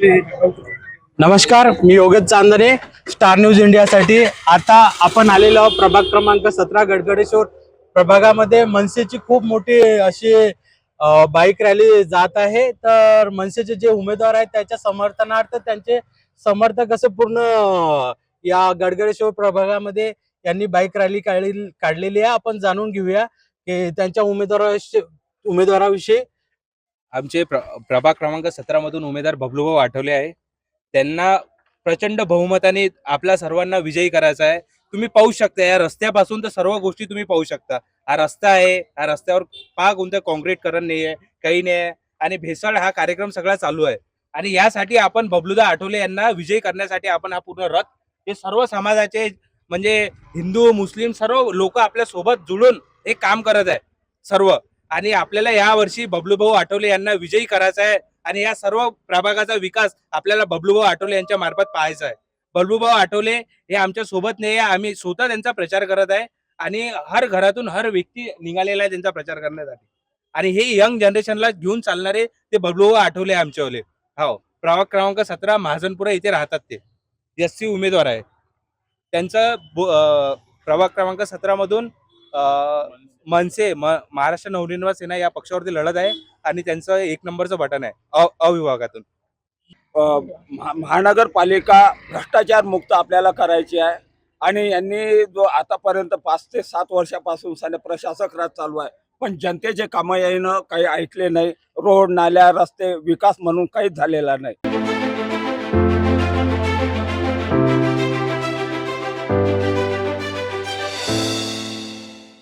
नमस्कार मी योगेश चांदणे star news इंडियासाठी आता आपण आलेलो आहोत प्रभाग क्रमांक सतरा गडगडेश्वर प्रभागामध्ये. मनसेची खूप मोठी अशी बाईक रॅली जात आहे. तर मनसेचे जे उमेदवार आहेत त्याच्या समर्थनार्थ त्यांचे समर्थक असे पूर्ण या गडगडेश्वर प्रभागामध्ये यांनी बाईक रॅली काढलेली आहे. आपण जाणून घेऊया की त्यांच्या उमेदवारा उमेदवाराविषयी आमचे प्र प्रभाग क्रमांक सतरामधून उमेदवार बबलूभाऊ आठवले आहे. त्यांना प्रचंड बहुमताने आपल्या सर्वांना विजयी करायचा आहे. तुम्ही पाहू शकता या रस्त्यापासून तर सर्व गोष्टी तुम्ही पाहू शकता. हा रस्ता आहे हा रस्त्यावर पा कोणतं कॉन्क्रीटकरण नाही आहे काही नाही आहे आणि भेसळ हा कार्यक्रम सगळा चालू आहे. आणि यासाठी आपण बबलूदा आठवले यांना विजयी करण्यासाठी आपण हा पूर्ण रथ हे सर्व समाजाचे म्हणजे हिंदू मुस्लिम सर्व लोक आपल्यासोबत जुळून हे काम करत आहे सर्व. आणि आपल्याला या वर्षी बबलूभाऊ आठवले यांना विजयी करायचा आहे आणि या सर्व प्रभागाचा विकास आपल्याला बबलूभाऊ आठवले यांच्या मार्फत पाहायचा आहे. बबलूभाऊ आठवले हे आमच्यासोबत नाही आहे. आम्ही स्वतः त्यांचा प्रचार करत आहे आणि हर घरातून हर व्यक्ती निघालेला आहे त्यांचा प्रचार करण्यासाठी. आणि हे यंग जनरेशनला घेऊन चालणारे ते बबलूभाऊ आठवले आमच्यावाले. हो प्रभाग क्रमांक सतरा महाजनपुरा इथे राहतात ते. एस सी उमेदवार आहे. त्यांचं प्रभाग क्रमांक सतरामधून मनसे म- महाराष्ट्र नवनिर्माण सेना या पक्षावरती लढत आहे आणि त्यांचं एक नंबरचं बटन आहे अविभागातून. महानगरपालिका भ्रष्टाचार मुक्त आपल्याला करायची आहे आणि यांनी जो आतापर्यंत पाच ते सात वर्षापासून साने प्रशासक राज चालू आहे. पण जनतेचे कामं येणं काही ऐकले नाही. रोड नाल्या रस्ते विकास म्हणून काहीच झालेला नाही.